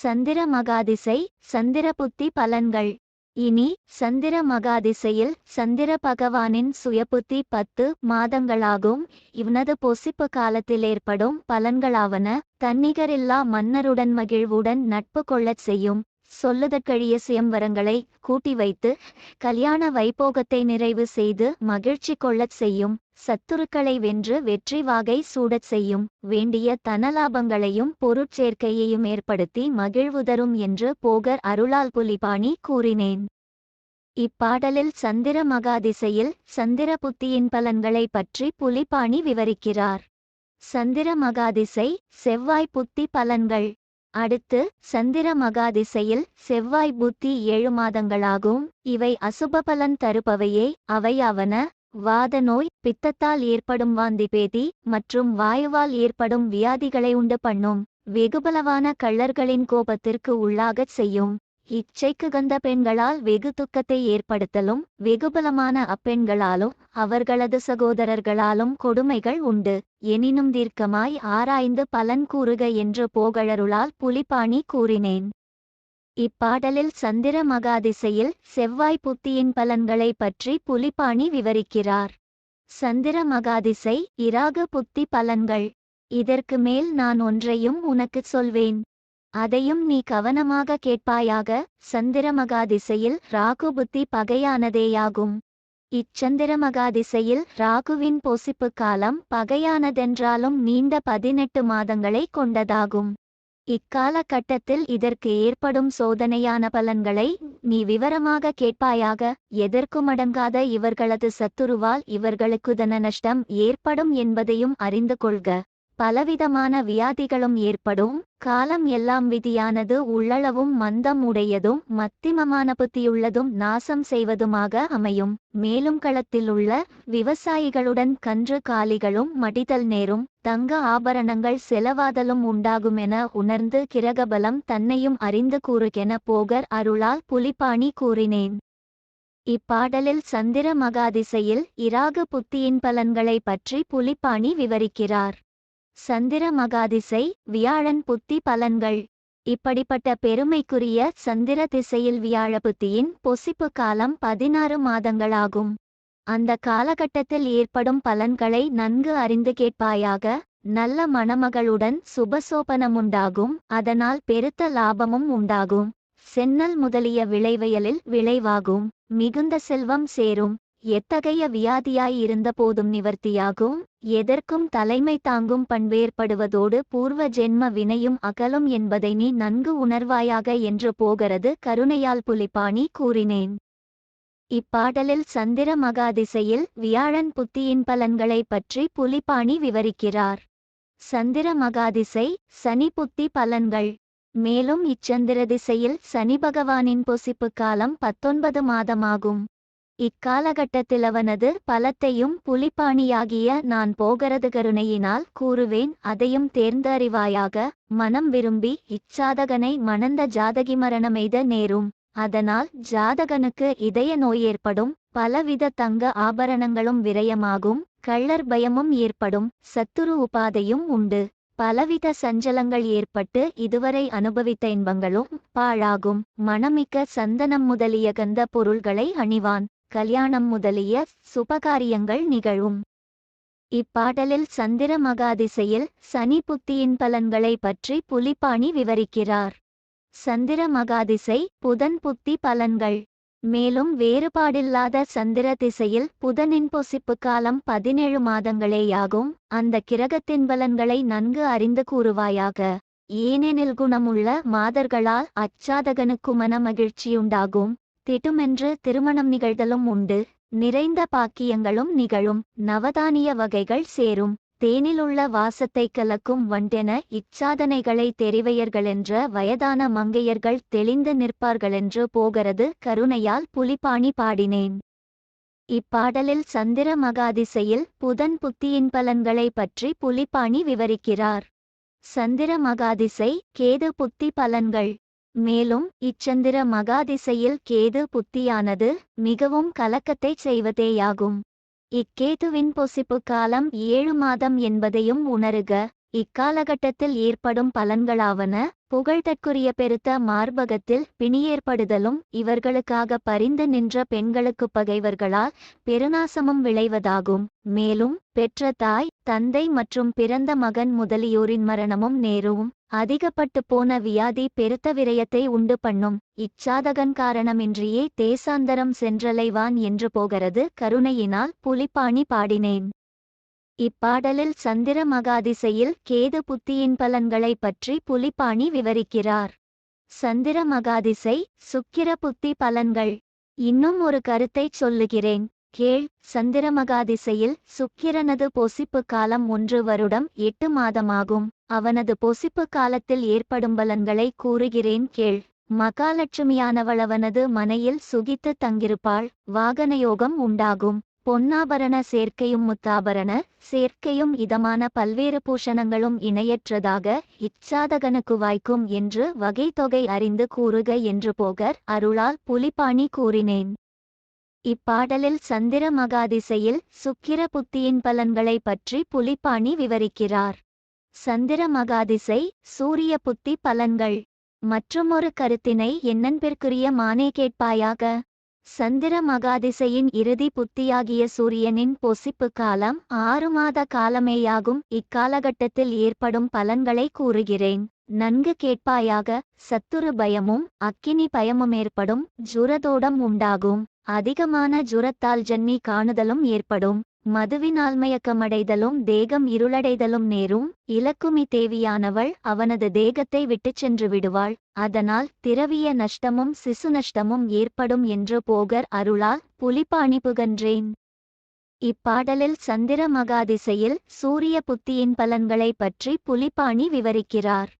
சந்திர மகாதிசை சந்திர புத்தி பலன்கள். இனி சந்திர மகாதிசையில் சந்திர பகவானின் சுயபுத்தி பத்து மாதங்களாகும். இவனது பொசிப்பு காலத்தில் ஏற்படும் பலன்களாவன தன்னிகரில்லா மன்னருடன் மகிழ்வுடன் நட்பு கொள்ளச் செய்யும். சொல்லுதற்கழிய சுயம்வரங்களை கூட்டி வைத்து கல்யாண வைபோகத்தை நிறைவு செய்து மகிழ்ச்சி கொள்ளச் செய்யும் சத்துருக்களை வென்று வெற்றி வாகை சூடச் செய்யும் வேண்டிய தனலாபங்களையும் பொருட்சேர்க்கையையும் ஏற்படுத்தி மகிழ்வுதரும் என்று போகர் அருளால் புலிபாணி கூறினேன். இப்பாடலில் சந்திர மகாதிசையில் சந்திர புத்தியின் பலன்களை பற்றி புலிபாணி விவரிக்கிறார். சந்திர மகாதிசை செவ்வாய் புத்தி பலன்கள். அடுத்து சந்திர மகாதிசையில் செவ்வாய் புத்தி ஏழு மாதங்களாகும். இவை அசுப பலன் தருபவையே. அவையாவன வாத நோய் பித்தத்தால் ஏற்படும் வாந்தி பேதி மற்றும் வாயுவால் ஏற்படும் வியாதிகளை உண்டு பண்ணும். வெகுபலவான கள்ளர்களின் கோபத்திற்கு உள்ளாகச் செய்யும். இச்சைக்கு கந்த பெண்களால் வெகு துக்கத்தை ஏற்படுத்தலும் வெகுபலமான அப்பெண்களாலும் அவர்களது சகோதரர்களாலும் கொடுமைகள் உண்டு. எனினும் தீர்க்கமாய் ஆராய்ந்து பலன் கூறுக என்று போகழருளால் புலிபாணி கூறினேன். இப்பாடலில் சந்திர மகாதிசையில் செவ்வாய் புத்தியின் பலன்களை பற்றி புலிபாணி விவரிக்கிறார். சந்திர மகாதிசை இராக புத்தி பலன்கள். இதற்கு மேல் நான் ஒன்றையும் உனக்குச் சொல்வேன். அதையும் நீ கவனமாக கேட்பாயாக சந்திரமகா திசையில் ராகு புத்தி பகையானதேயாகும். இச்சந்திரமகா திசையில் ராகுவின் பொசிப்பு காலம் பகையானதென்றாலும் நீண்ட பதினெட்டு மாதங்களை கொண்டதாகும். இக்காலகட்டத்தில் இதற்கு ஏற்படும் சோதனையான பலன்களை நீ விவரமாக கேட்பாயாக எதற்குமடங்காத இவர்களது சத்துருவால் இவர்களுக்கு தன நஷ்டம் ஏற்படும் என்பதையும் அறிந்து கொள்க. பலவிதமான வியாதிகளும் ஏற்படும். காலம் எல்லாம் விதியானது உள்ளளவும் மந்தம் உடையதும் மத்திமமான புத்தியுள்ளதும் நாசம் செய்வதுமாக அமையும். மேலும் களத்தில் உள்ள விவசாயிகளுடன் கன்று காலிகளும் மடிதல் நேரும் தங்க ஆபரணங்கள் செலவாதலும் உண்டாகுமென உணர்ந்து கிரகபலம் தன்னையும் அறிந்து கூறுகென போகர் அருளால் புலிபாணி கூறினேன். இப்பாடலில் சந்திர மகாதிசையில் இராகு புத்தியின் பலன்களை பற்றி புலிபாணி விவரிக்கிறார். சந்திர மகாதிசை வியாழன் புத்தி பலன்கள். இப்படிப்பட்ட பெருமைக்குரிய சந்திர திசையில் வியாழ புத்தியின் பொசிப்பு காலம் பதினாறு மாதங்களாகும். அந்த காலகட்டத்தில் ஏற்படும் பலன்களை நன்கு அறிந்து கேட்பாயாக நல்ல மணமகளுடன் சுபசோபனமுண்டாகும் அதனால் பெருத்த லாபமும் உண்டாகும். சென்னல் முதலிய விளைவயலில் விளைவாகும் மிகுந்த செல்வம் சேரும். எத்தகைய வியாதியாய் இருந்தபோதும் நிவர்த்தியாகும் எதற்கும் தலைமை தாங்கும் பண்பேற்படுவதோடு பூர்வ ஜென்ம வினையும் அகலும் என்பதை நீ நன்கு உணர்வாயாக என்று போகிறது கருணையால் புலிபாணி கூறினேன். இப்பாடலில் சந்திர மகாதிசையில் வியாழன் புத்தியின் பலன்களை பற்றி புலிபாணி விவரிக்கிறார். சந்திர மகாதிசை சனி புத்தி பலன்கள். மேலும் இச்சந்திர திசையில் சனி பகவானின் பொசிப்பு காலம் பத்தொன்பது மாதமாகும். இக்காலகட்டத்தில் அவனது பலத்தையும் புலிப்பாணியாகிய நான் போகிறது கருணையினால் கூறுவேன் அதையும் தேர்ந்து அறிவாயாக மனம் விரும்பி இச்சாதகனை மணந்த ஜாதகி மரணமெய்த நேரும். அதனால் ஜாதகனுக்கு இதய நோய் ஏற்படும் பலவித தங்க ஆபரணங்களும் விரயமாகும் கள்ளர் பயமும் ஏற்படும் சத்துரு உபாதையும் உண்டு. பலவித சஞ்சலங்கள் ஏற்பட்டு இதுவரை அனுபவித்த இன்பங்களும் பாழாகும். மணமிக்க சந்தனம் முதலிய கந்த பொருள்களை அணிவான். கல்யாணம் முதலிய சுபகாரியங்கள் நிகழும். இப்பாடலில் சந்திர மகாதிசையில் சனி புத்தியின் பலன்களை பற்றி புலிபாணி விவரிக்கிறார். சந்திர மகாதிசை புதன் புத்தி பலன்கள். மேலும் வேறுபாடில்லாத சந்திர திசையில் புதனின் பொசிப்பு காலம் பதினேழு மாதங்களேயாகும். அந்த கிரகத்தின் பலன்களை நன்கு அறிந்து கூறுவாயாக. ஏனெனில் குணமுள்ள மாதர்களால் அச்சாதகனுக்கு மன மகிழ்ச்சியுண்டாகும். திட்டுமென்று திருமணம் நிகழ்தலும் உண்டு. நிறைந்த பாக்கியங்களும் நிகழும். நவதானிய வகைகள் சேரும். தேனிலுள்ள வாசத்தை கலக்கும் வண்டென இச்சாதனைகளை தெரிவையர்களென்ற வயதான மங்கையர்கள் தெளிந்து நிற்பார்களென்று போகிறது கருணையால் புலிபாணி பாடினேன். இப்பாடலில் சந்திர மகாதிசையில் புதன் புத்தியின் பலன்களை பற்றி புலிபாணி விவரிக்கிறார். சந்திர மகாதிசை கேது புத்தி பலன்கள். மேலும் இச்சந்திர மகாதிசையில் கேது புத்தியானது மிகவும் கலக்கத்தைச் செய்வதேயாகும். இக்கேதுவின் பொசிப்பு காலம் ஏழு மாதம் என்பதையும் உணருக. இக்காலகட்டத்தில் ஏற்படும் பலன்களாவன புகழ்தற்குரிய பெருத்த மார்பகத்தில் பிணியேற்படுதலும் இவர்களுக்காக பரிந்து நின்ற பெண்களுக்கு பகைவர்களால் பெருநாசமும் விளைவதாகும். மேலும் பெற்ற தாய் தந்தை மற்றும் பிறந்த மகன் முதலியோரின் மரணமும் நேரும் அதிகப்பட்டு போன வியாதி பெருத்த விரயத்தை உண்டு பண்ணும். இச்சாதகன் காரணமின்றியே தேசாந்தரம் சென்றலைவான் என்று போகிறது கருணையினால் புலிப்பாணி பாடினேன். இப்பாடலில் சந்திர மகாதிசையில் கேது புத்தியின் பலன்களை பற்றி புலிப்பாணி விவரிக்கிறார். சந்திர மகாதிசை சுக்கிர புத்தி பலன்கள். இன்னும் ஒரு கருத்தைச் சொல்லுகிறேன். கேள் சந்திரமகா திசையில் சுக்கிரனது பொசிப்பு காலம் ஒன்று வருடம் எட்டு மாதமாகும். அவனது பொசிப்பு காலத்தில் ஏற்படும் பலன்களை கூறுகிறேன் கேள். மகாலட்சுமியானவள் அவனது மனையில் சுகித்து தங்கிருப்பாள் வாகனயோகம் உண்டாகும். பொன்னாபரண சேர்க்கையும் முத்தாபரண சேர்க்கையும் இதமான பல்வேறு பூஷணங்களும் இணையற்றதாக இச்சாதகனுக்கு வாய்க்கும் என்று வகை தொகை அறிந்து கூறுக என்று போகர் அருளால் புலிப்பாணி கூறினேன். இப்பாடலில் சந்திர மகாதிசையில் சுக்கிர புத்தியின் பலன்களை பற்றி புலிப்பாணி விவரிக்கிறார். சந்திர மகாதிசை சூரிய புத்தி பலன்கள். மற்றுமொரு கருத்தினை என்னன்பிற்குரிய மானே கேட்பாயாக. சந்திர மகாதிசையின் இறுதி புத்தியாகிய சூரியனின் பொசிப்பு காலம் ஆறு மாத காலமேயாகும். இக்காலகட்டத்தில் ஏற்படும் பலன்களை கூறுகிறேன். நன்கு கேட்பாயாக சத்துரு பயமும் அக்கினி பயமும் ஏற்படும் ஜுரதோடம் உண்டாகும். அதிகமான ஜுரத்தால் ஜன்னி காணுதலும் ஏற்படும். மதுவினால் மயக்கமடைதலும் தேகம் இருளடைதலும் நேரும் இலக்குமி தேவியானவள் அவனது தேகத்தை விட்டுச் சென்று விடுவாள். அதனால் திரவிய நஷ்டமும் சிசு நஷ்டமும் ஏற்படும் என்று போகர் அருளால் புலிப்பாணி புகன்றேன் இப்பாடலில் சந்திர மகாதிசையில் சூரிய புத்தியின் பலன்களை பற்றி புலிப்பாணி விவரிக்கிறார்.